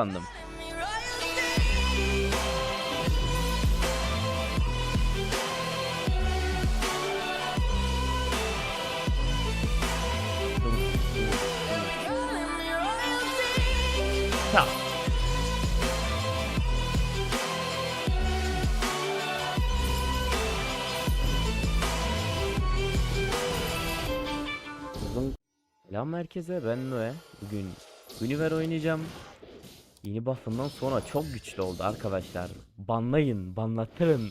sandım. Uzun Selam herkese ben Noe. Bugün Univer oynayacağım. Yeni buff'ından sonra çok güçlü oldu arkadaşlar. Banlayın, banlatırın.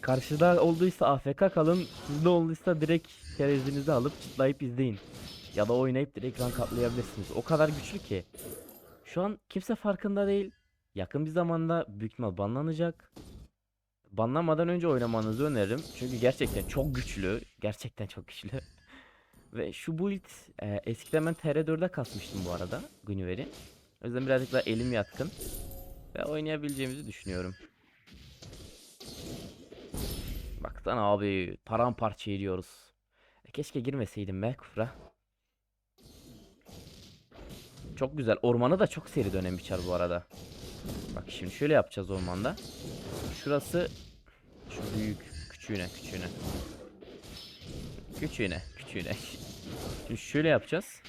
Karşıda olduysa AFK kalın, sizde olduysa direkt çerezinizi alıp çıtlayıp izleyin. Ya da oynayıp direkt rank atlayabilirsiniz. O kadar güçlü ki. Şu an kimse farkında değil. Yakın bir zamanda büyük ihtimal banlanacak. Banlanmadan önce oynamanızı öneririm. Çünkü gerçekten çok güçlü. Gerçekten çok güçlü. Ve şu build e, eskiden ben TR4'e kasmıştım bu arada Guinevere'i. O yüzden birazcık daha elim yatkın. Ve oynayabileceğimizi düşünüyorum. Baksana abi paramparça ediyoruz. E, keşke girmeseydim be kufra. Çok güzel. Ormanı da çok seri dönem biçer bu arada. Bak şimdi şöyle yapacağız ormanda. Şurası şu büyük küçüğüne küçüğüne. Küçüğüne küçüğüne. Şimdi şöyle yapacağız.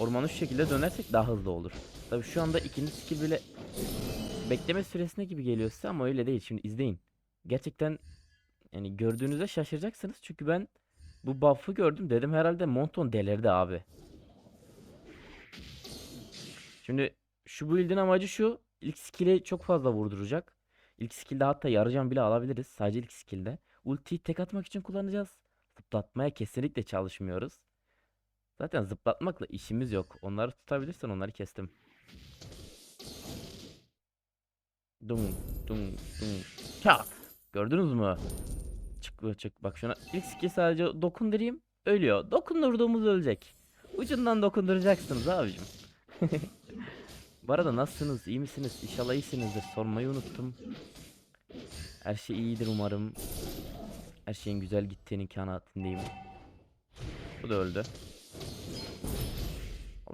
Ormanı şu şekilde dönersek daha hızlı olur. Tabi şu anda ikinci skill bile bekleme süresine gibi geliyor size ama öyle değil. Şimdi izleyin. Gerçekten yani gördüğünüzde şaşıracaksınız. Çünkü ben bu buff'ı gördüm dedim herhalde Monton delirdi abi. Şimdi şu build'in amacı şu. İlk skill'e çok fazla vurduracak. İlk skill'de hatta yarıcan bile alabiliriz. Sadece ilk skill'de. Ultiyi tek atmak için kullanacağız. Zıplatmaya kesinlikle çalışmıyoruz. Zaten zıplatmakla işimiz yok. Onları tutabilirsen onları kestim. Dum dum dum. Çat. Gördünüz mü? Çık çık. Bak şuna skill sadece dokundurayım. Ölüyor. Dokundurduğumuz ölecek. Ucundan dokunduracaksınız abicim. Bu arada nasılsınız? İyi misiniz? İnşallah iyisinizdir. Sormayı unuttum. Her şey iyidir umarım. Her şeyin güzel gittiğinin kanaatindeyim. Bu da öldü.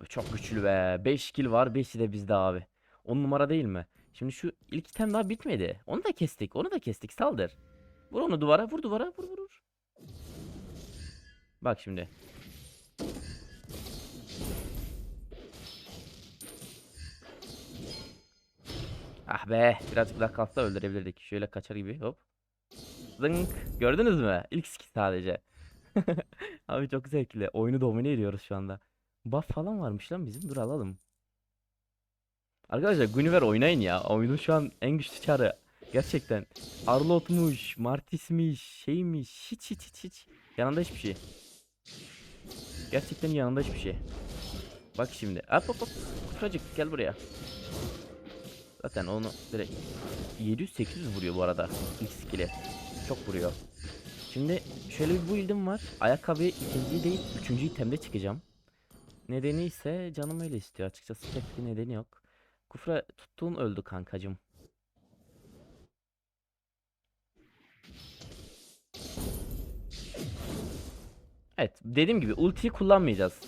Abi çok güçlü be. 5 kill var. 5'i de bizde abi. 10 numara değil mi? Şimdi şu ilk item daha bitmedi. Onu da kestik. Onu da kestik. Saldır. Vur onu duvara. Vur duvara. Vur vur vur. Bak şimdi. Ah be. Birazcık daha kalsa öldürebilirdik. Şöyle kaçar gibi. Hop. Zınk. Gördünüz mü? İlk skill sadece. Abi çok zevkli. Oyunu domine ediyoruz şu anda. Buff falan varmış lan bizim. Dur alalım. Arkadaşlar Guinevere oynayın ya. Oyunun şu an en güçlü çarı. Gerçekten. Arlot'muş, Martis'miş, şeymiş. Hiç hiç hiç hiç. Yanında hiçbir şey. Gerçekten yanında hiçbir şey. Bak şimdi. Hop hop hop. Kufracık gel buraya. Zaten onu direkt 700-800 vuruyor bu arada ilk skill'i. Çok vuruyor. Şimdi şöyle bir build'im var. Ayakkabı ikinci değil, üçüncü itemde çıkacağım. Nedeni ise canım öyle istiyor açıkçası. Pek bir nedeni yok. Kufra tuttuğun öldü kankacım. Evet dediğim gibi ultiyi kullanmayacağız.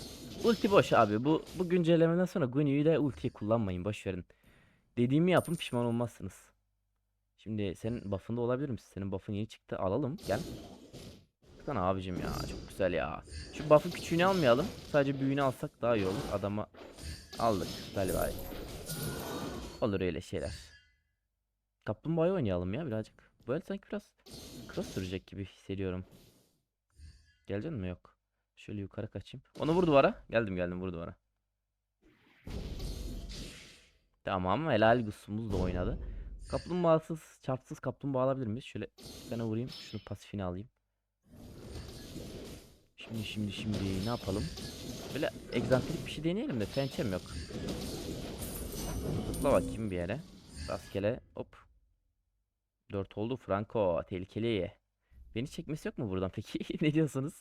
Ulti boş abi. Bu bu güncellemeden sonra Guinea'yı de ultiyi kullanmayın boş verin. Dediğimi yapın pişman olmazsınız. Şimdi senin buff'ında olabilir misin? Senin buff'ın yeni çıktı. Alalım. Gel. Baksana abicim ya. Çok güzel ya. Şu buff'ın küçüğünü almayalım. Sadece büyüğünü alsak daha iyi olur. Adama aldık galiba. Olur öyle şeyler. Kaplumbağayı oynayalım ya birazcık. Bu el sanki biraz cross sürecek gibi hissediyorum. Gelecek mi? Yok. Şöyle yukarı kaçayım. Onu vur duvara. Geldim geldim vur duvara. Tamam helal gusumuz da oynadı. Kaplumbağasız, çarpsız kaplumbağa alabilir miyiz? Şöyle ben vurayım. Şunu pasifini alayım. Şimdi şimdi şimdi ne yapalım? Böyle egzantrik bir şey deneyelim de pençem yok. Zıpla bakayım bir yere. Rastgele hop. 4 oldu Franco. Tehlikeli. Beni çekmesi yok mu buradan peki? ne diyorsunuz?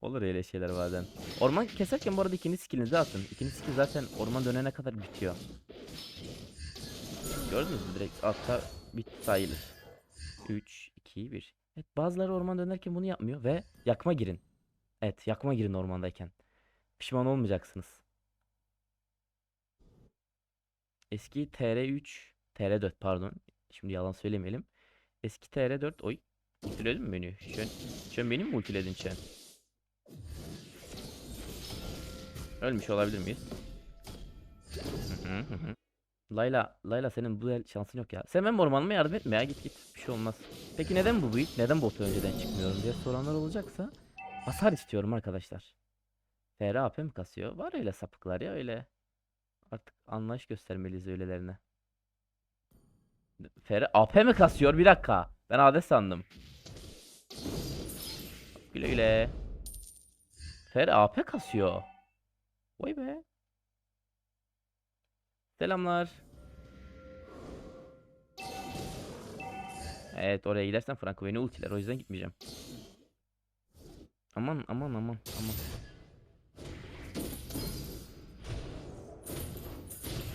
Olur öyle şeyler bazen. Orman keserken bu arada ikinci skillinizi atın. İkinci skill zaten orman dönene kadar bitiyor. Gördünüz mü direkt atta bit sayılır. 3, 2, 1. Evet bazıları orman dönerken bunu yapmıyor ve yakma girin. Evet yakma girin ormandayken. Pişman olmayacaksınız. Eski TR3, TR4 pardon. Şimdi yalan söylemeyelim. Eski TR4 oy. Ultiledin mi beni? Şu an beni mi ultiledin an? Ölmüş olabilir miyiz? Hı hı hı. Layla, Layla senin bu el şansın yok ya. Sen benim ormanıma yardım etme ya git git. Bir şey olmaz. Peki neden bu build? Neden botu önceden çıkmıyorum diye soranlar olacaksa hasar istiyorum arkadaşlar. TR AP mi kasıyor? Var öyle sapıklar ya öyle. Artık anlayış göstermeliyiz öylelerine. Fere AP mi kasıyor? Bir dakika. Ben AD sandım. Güle güle. Fere AP kasıyor. Vay be. Selamlar. Evet oraya gidersen Franco beni ultiler o yüzden gitmeyeceğim. Aman aman aman aman.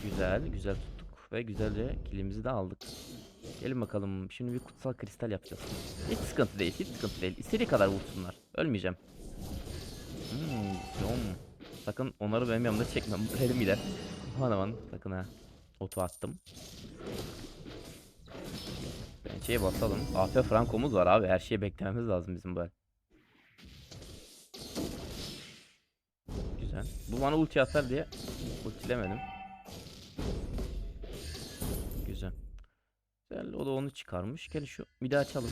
Güzel güzel tuttuk ve güzelce kilimizi de aldık. Gelin bakalım şimdi bir kutsal kristal yapacağız. Hiç sıkıntı değil hiç sıkıntı değil. İstediği kadar vursunlar. Ölmeyeceğim. Hmm. Sakın onları benim yanımda çekmem. Elim gider. Aman sakın ha. Oto attım. Pençeye basalım. AP Franco'muz var abi. Her şeyi beklememiz lazım bizim böyle. Güzel. Bu bana ulti atar diye ultilemedim. Güzel. O da onu çıkarmış. Gel şu bir daha açalım.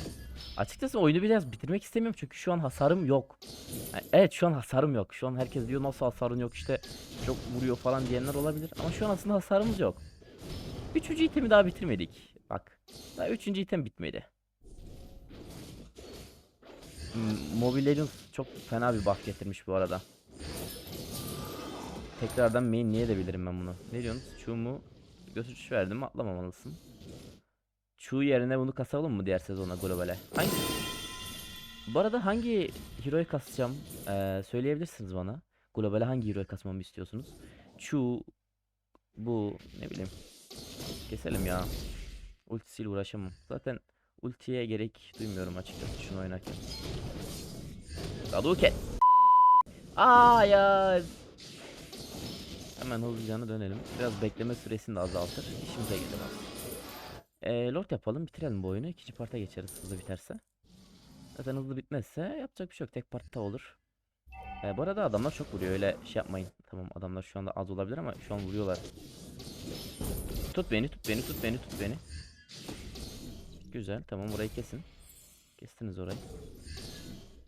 Açıkçası oyunu biraz bitirmek istemiyorum çünkü şu an hasarım yok. Yani evet şu an hasarım yok. Şu an herkes diyor nasıl hasarın yok işte çok vuruyor falan diyenler olabilir. Ama şu an aslında hasarımız yok. Üçüncü itemi daha bitirmedik. Bak. Daha üçüncü item bitmedi. M- Mobile Legends çok fena bir buff getirmiş bu arada. Tekrardan main niye de bilirim ben bunu. Ne diyorsunuz? Chu mu? Götürüş verdim atlamamalısın. Chu yerine bunu kasalım mı diğer sezona globale? Hangi? Bu arada hangi hero'yu kasacağım? Ee, söyleyebilirsiniz bana. Globale hangi hero'yu kasmamı istiyorsunuz? Chu bu ne bileyim. Keselim ya. Ultisiyle uğraşamam. Zaten ultiye gerek duymuyorum açıkçası şunu oynarken. Hadouken. Ya. Hemen hızlıca dönelim. Biraz bekleme süresini de azaltır. İşimize gelir aslında. Ee, Lord yapalım bitirelim bu oyunu. İkinci parta geçeriz hızlı biterse. Zaten hızlı bitmezse yapacak bir şey yok. Tek partta olur. Ee, bu arada adamlar çok vuruyor. Öyle şey yapmayın. Tamam adamlar şu anda az olabilir ama şu an vuruyorlar. Tut beni, tut beni, tut beni, tut beni. Güzel. Tamam orayı kesin. Kestiniz orayı.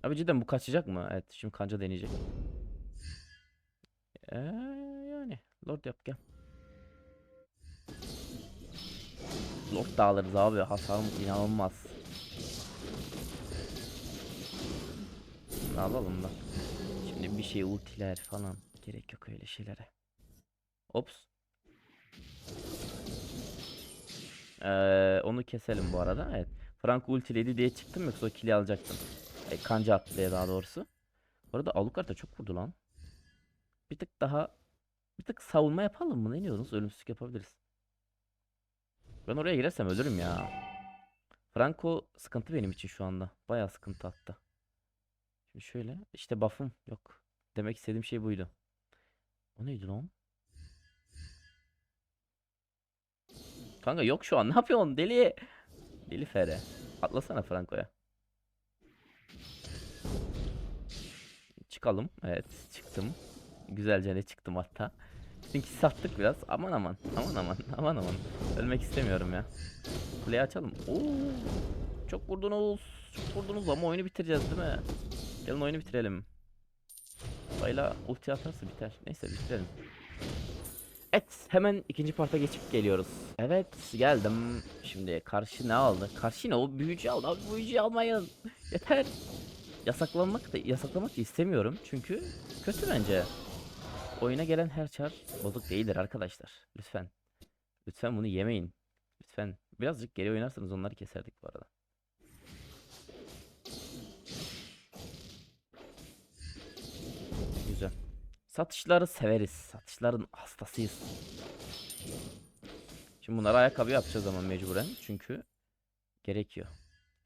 Abi cidden bu kaçacak mı? Evet şimdi kanca deneyecek. Ee, yani Lord yap gel. Lord da alırız abi. Hasarımız inanılmaz. Alalım da. Şimdi bir şey ultiler falan. Gerek yok öyle şeylere. Ops. Ee, onu keselim bu arada. Evet. Frank ultiledi diye çıktım yoksa o kili alacaktım. E, kanca attı diye daha doğrusu. Bu arada Alucard çok vurdu lan. Bir tık daha bir tık savunma yapalım mı? Ne diyorsunuz? Ölümsüzlük yapabiliriz. Ben oraya girersem ölürüm ya. Franco sıkıntı benim için şu anda. Bayağı sıkıntı hatta. Şimdi şöyle. işte buff'ım yok. Demek istediğim şey buydu. O neydi lan? Kanka yok şu an. Ne yapıyorsun deli? Deli fere. Atlasana Franco'ya. Çıkalım. Evet çıktım. Güzelce de çıktım hatta. Çünkü sattık biraz. Aman aman. Aman aman. Aman aman. Ölmek istemiyorum ya. Kuleyi açalım. Oo. Çok vurdunuz. Çok vurdunuz ama oyunu bitireceğiz değil mi? Gelin oyunu bitirelim. Bayla ulti atarsa biter. Neyse bitirelim. Evet hemen ikinci parta geçip geliyoruz. Evet geldim. Şimdi karşı ne aldı? Karşı ne o büyücü aldı. Abi büyücüyü almayın. Yeter. Yasaklanmak da yasaklamak da istemiyorum. Çünkü kötü bence. Oyuna gelen her çar bozuk değildir arkadaşlar. Lütfen. Lütfen bunu yemeyin. Lütfen. Birazcık geri oynarsanız onları keserdik bu arada. Güzel. Satışları severiz. Satışların hastasıyız. Şimdi bunları ayakkabı yapacağız ama mecburen. Çünkü gerekiyor.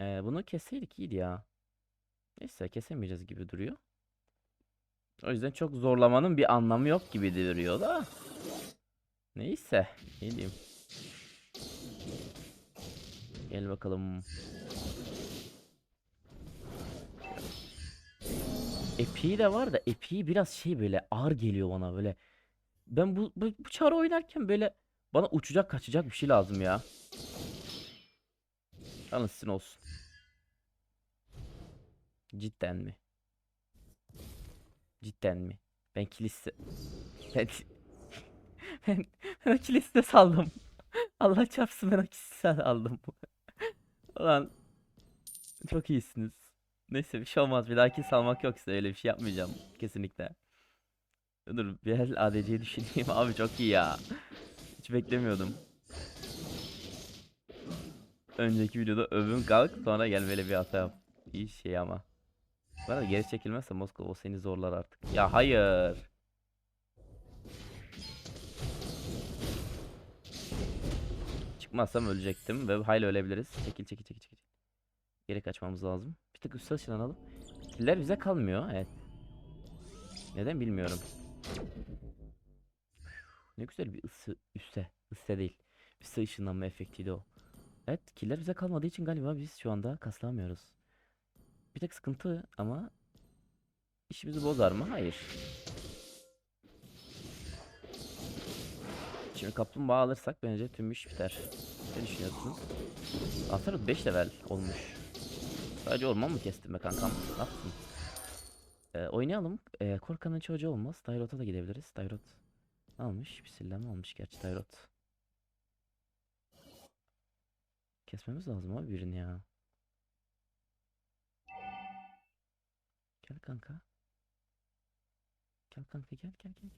Ee, bunu kesseydik iyiydi ya. Neyse kesemeyeceğiz gibi duruyor. O yüzden çok zorlamanın bir anlamı yok gibi duruyor da. Neyse. Ne diyeyim. Gel bakalım. Epiği de var da epiği biraz şey böyle ağır geliyor bana böyle. Ben bu, bu, bu çarı oynarken böyle bana uçacak kaçacak bir şey lazım ya. Sizin olsun. Cidden mi? Cidden mi? Ben kilise... Ben... ben, ben o kiliste saldım. Allah çarpsın ben o kiliste aldım. Ulan çok iyisiniz. Neyse bir şey olmaz. Bir dahaki salmak yok size öyle bir şey yapmayacağım. Kesinlikle. Dur bir el ADC'yi düşüneyim. Abi çok iyi ya. Hiç beklemiyordum. Önceki videoda övün kalk sonra gel böyle bir hata yap. İyi şey ama. Bu arada geri çekilmezse Moskova seni zorlar artık. Ya hayır. Çıkmazsam ölecektim ve hayli ölebiliriz. Çekil çekil çekil çekil. Geri kaçmamız lazım. Bir tık üstte ışınlanalım. Killer bize kalmıyor. Evet. Neden bilmiyorum. Ne güzel bir ısı üste. Üste değil. Üste ışınlanma efektiydi o. Evet killer bize kalmadığı için galiba biz şu anda kaslamıyoruz. Bir tek sıkıntı ama işimizi bozar mı? Hayır. Şimdi kaplumbağa alırsak bence tüm iş biter. Ne düşünüyorsunuz? Atarot 5 level olmuş. Sadece orman mı kestim be kankam? Ne yaptın? Ee, oynayalım. Ee, korkanın çocuğu olmaz. Dairot'a da gidebiliriz. Dairot almış. Bir sillem almış gerçi Dairot. Kesmemiz lazım abi birini ya. Gel kanka. Gel kanka gel gel gel.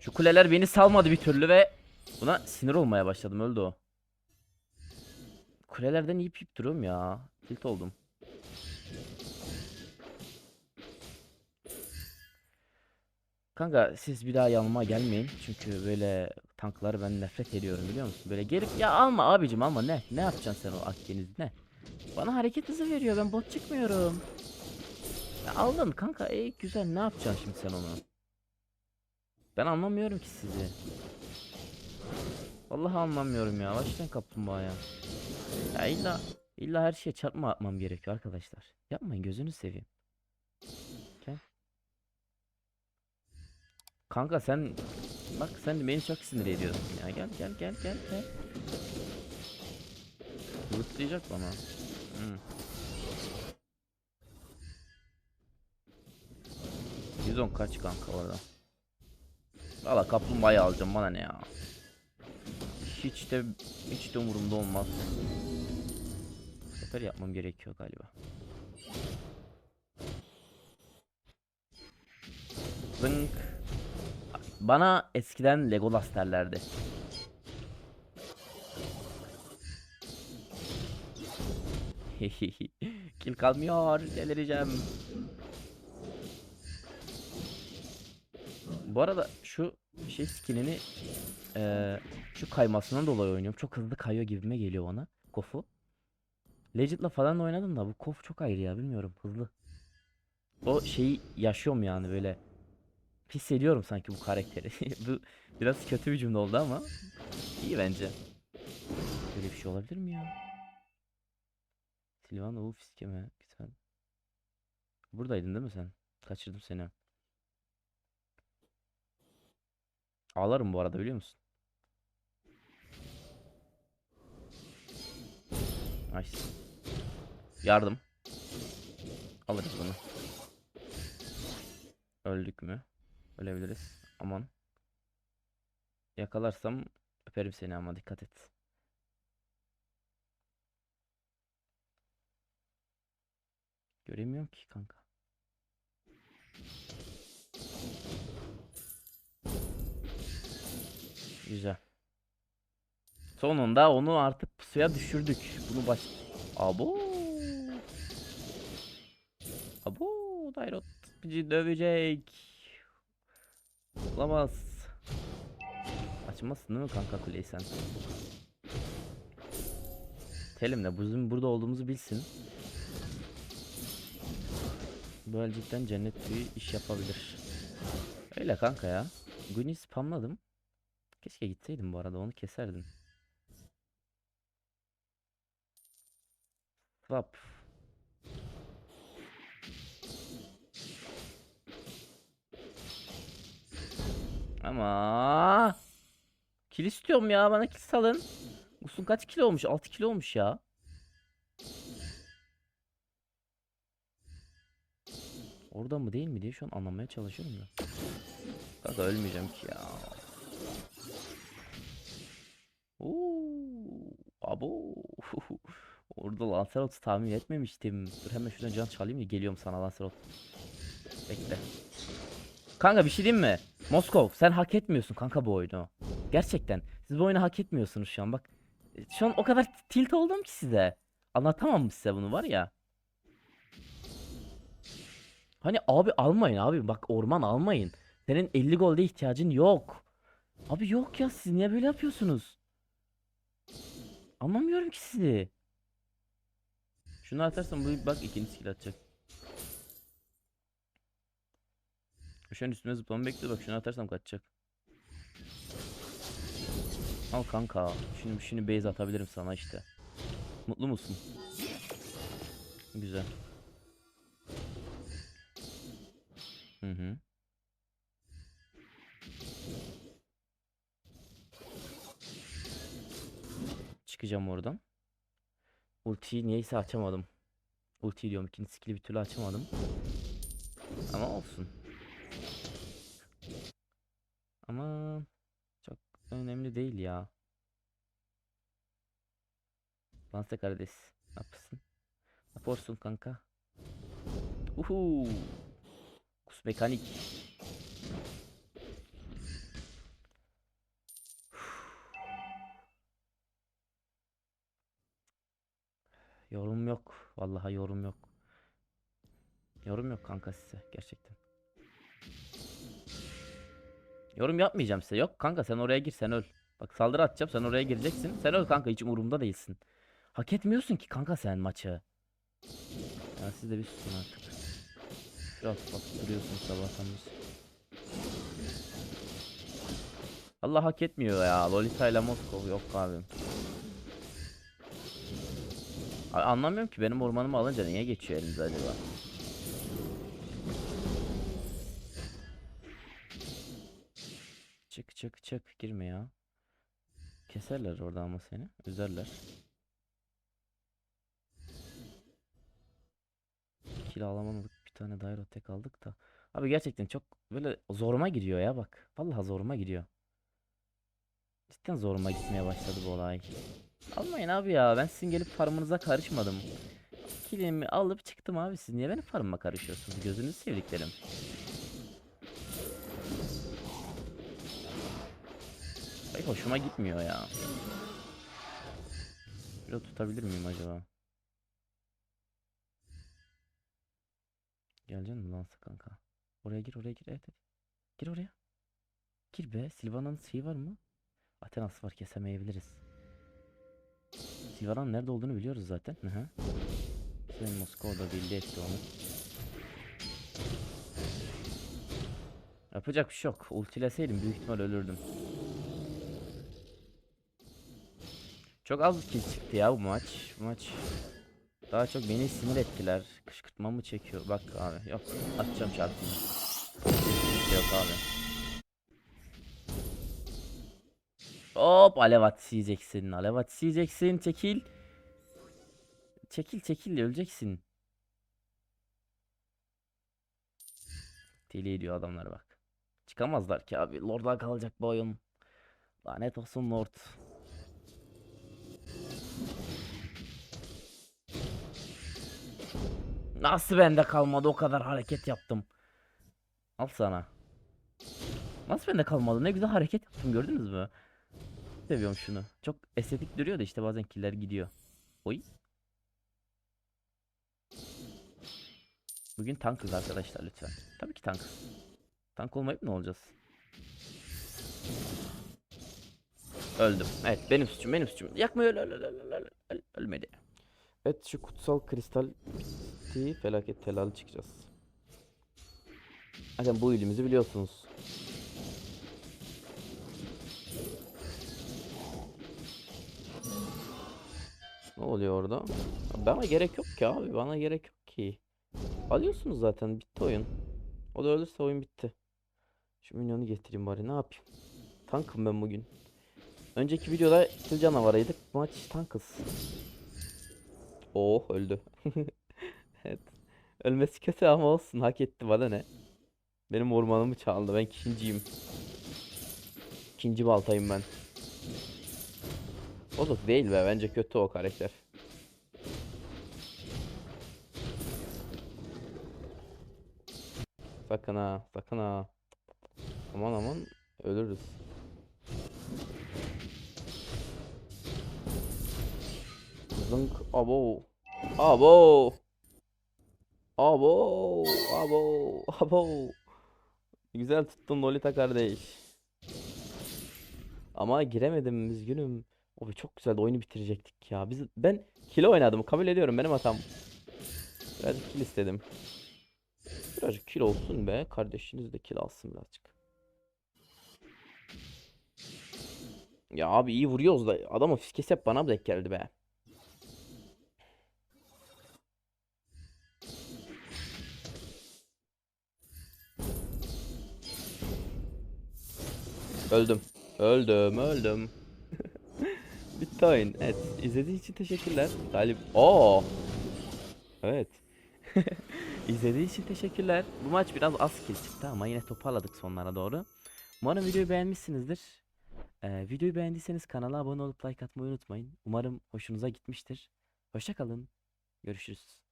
Şu kuleler beni salmadı bir türlü ve buna sinir olmaya başladım. Öldü o. Kulelerden yiyip yiyip duruyorum ya. Tilt oldum. Kanka siz bir daha yanıma gelmeyin. Çünkü böyle tankları ben nefret ediyorum biliyor musun? Böyle gelip ya alma abicim alma ne? Ne yapacaksın sen o Akdeniz ne? Bana hareket hızı veriyor ben bot çıkmıyorum. Ya aldın kanka e güzel ne yapacaksın şimdi sen onu? Ben anlamıyorum ki sizi. Vallahi anlamıyorum ya. Baştan kaplumbağa ya. Ya illa illa her şeye çarpma atmam gerekiyor arkadaşlar. Yapmayın gözünü seveyim. Kanka sen bak sen beni çok sinir ediyorsun ya. Gel gel gel gel gel. Yurtlayacak bana. 110 kaç kanka orada. Valla kaplumbağayı alacağım bana ne ya. Hiç de hiç de umurumda olmaz. Sefer yapmam gerekiyor galiba. Zınk. Bana eskiden Legolas derlerdi. Kil kalmıyor, delireceğim. Bu arada şu şey skinini eee, şu kaymasından dolayı oynuyorum. Çok hızlı kayıyor gibime geliyor bana. Kofu. Legit'la falan oynadım da bu Kof çok ayrı ya bilmiyorum hızlı. O şeyi yaşıyorum yani böyle. Hissediyorum sanki bu karakteri. bu biraz kötü bir cümle oldu ama iyi bence. Böyle bir şey olabilir mi ya? Silvan Oğul Fiske mi? Güzel. Buradaydın değil mi sen? Kaçırdım seni. Ağlarım bu arada biliyor musun? Nice. Yardım. Alırız bunu. Öldük mü? Ölebiliriz. Aman. Yakalarsam öperim seni ama dikkat et. Göremiyorum ki kanka. Güzel. Sonunda onu artık pusuya düşürdük. Bunu baş... Abo. Abo. Dairot bizi dövecek. Olamaz. Açmazsın değil mi kanka kuleyi sen? Telimle bizim burada olduğumuzu bilsin. Böylelikle cennet bir iş yapabilir. Öyle kanka ya. Günü spamladım. Keşke gitseydim bu arada onu keserdim. Swap. Ama kil istiyorum ya bana kil salın. Usun kaç kilo olmuş? 6 kilo olmuş ya. Orada mı değil mi diye şu an anlamaya çalışıyorum da. Kanka ölmeyeceğim ki ya. Oo, abo. Orada Lancelot'u tahmin etmemiştim. Dur hemen şuradan can çalayım da geliyorum sana Lancelot. Bekle. Kanka bir şey diyeyim mi? Moskov sen hak etmiyorsun kanka bu oyunu. Gerçekten. Siz bu oyunu hak etmiyorsunuz şu an bak. e, Şu an o kadar tilt oldum ki size. Anlatamam mı size bunu var ya. Hani abi almayın abi bak orman almayın. Senin 50 golde ihtiyacın yok. Abi yok ya siz niye böyle yapıyorsunuz? Anlamıyorum ki sizi. Şunu atarsam bu bak ikinci skill atacak. Şu an üstüme zıplamamı bekliyor bak şunu atarsam kaçacak. Al kanka. Şimdi şimdi base atabilirim sana işte. Mutlu musun? Güzel. Hı hı. Çıkacağım oradan. Ultiyi niyeyse açamadım. Ulti diyorum ikinci skill'i bir türlü açamadım. Ama olsun. Ama çok önemli değil ya. Lanse kardeş. Ne yapıyorsun? Ne kanka? Uhu. Mekanik. Yorum yok. Vallahi yorum yok. Yorum yok kanka size gerçekten. Yorum yapmayacağım size. Yok kanka sen oraya gir sen öl. Bak saldırı atacağım sen oraya gireceksin. Sen öl kanka hiç umurumda değilsin. Hak etmiyorsun ki kanka sen maçı. Ya siz de bir susun artık. Biraz bak duruyorsun sabahtan. Allah hak etmiyor ya. Lolita ile Moskov yok abi. Abi anlamıyorum ki benim ormanımı alınca niye geçiyor elinize acaba? Çık çık çık girme ya. Keserler orada ama seni. Üzerler. Kill. Tane daire tek aldık da. Abi gerçekten çok böyle zoruma gidiyor ya bak. Vallahi zoruma gidiyor. Cidden zoruma gitmeye başladı bu olay. Almayın abi ya. Ben sizin gelip farmınıza karışmadım. Kilimi alıp çıktım abi. Siz niye benim farmıma karışıyorsunuz? Gözünüzü sevdiklerim. Ay hoşuma gitmiyor ya. Biraz tutabilir miyim acaba? Geleceksin mi lan kanka? Oraya gir oraya gir evet, evet. Gir oraya. Gir be. Silvana'nın şeyi var mı? Atenas var kesemeyebiliriz. Silvana'nın nerede olduğunu biliyoruz zaten. Hı hı. Sen Moskova'da belli etti onu. Yapacak bir şey yok. Ultileseydim büyük ihtimal ölürdüm. Çok az kill çıktı ya bu maç. Bu maç daha çok beni sinir ettiler. Kışkırtmamı çekiyor. Bak abi yok. Atacağım çarpımı. Yok abi. Hop alev atışı yiyeceksin. Alev atışı yiyeceksin. Çekil. Çekil çekil öleceksin. Deli ediyor adamlar bak. Çıkamazlar ki abi. Lord'a kalacak bu oyun. Lanet olsun Lord. Nasıl bende kalmadı o kadar hareket yaptım. Al sana. Nasıl bende kalmadı ne güzel hareket yaptım gördünüz mü? Seviyorum şunu. Çok estetik duruyor da işte bazen killer gidiyor. Oy. Bugün tankız arkadaşlar lütfen. Tabii ki tankız. Tank olmayıp ne olacağız? Öldüm. Evet benim suçum benim suçum. Yakma öl öl öl öl, öl, öl ölmedi. Evet şu kutsal kristal Parti felaket telalı çıkacağız. Zaten bu ilimizi biliyorsunuz. Ne oluyor orada? Bana gerek yok ki abi. Bana gerek yok ki. Alıyorsunuz zaten. Bitti oyun. O da ölürse oyun bitti. Şu minyonu getireyim bari. Ne yapayım? Tankım ben bugün. Önceki videoda kıl canavarıydık. Maç tankız. Oh öldü. Evet. Ölmesi kötü ama olsun. Hak etti bana ne. Benim ormanımı çaldı. Ben ikinciyim. İkinci baltayım ben. O da değil be. Bence kötü o karakter. Sakın ha. Sakın ha. Aman aman. Ölürüz. Zınk. Abo. Abo. Abo. Abo. Abo. Güzel tuttun Lolita kardeş. Ama giremedim üzgünüm. Abi çok güzel oyunu bitirecektik ya. Biz ben kilo oynadım kabul ediyorum benim hatam. Birazcık kill istedim. Birazcık kill olsun be. Kardeşiniz de kill alsın birazcık. Ya abi iyi vuruyoruz da adamın fiskesi hep bana denk geldi be. Öldüm. Öldüm, öldüm. Bitti oyun. Evet, izlediğiniz için teşekkürler. Galip. Oo. Evet. İzlediğiniz için teşekkürler. Bu maç biraz az kill çıktı ama yine toparladık sonlara doğru. Umarım videoyu beğenmişsinizdir. Ee, videoyu beğendiyseniz kanala abone olup like atmayı unutmayın. Umarım hoşunuza gitmiştir. Hoşça kalın. Görüşürüz.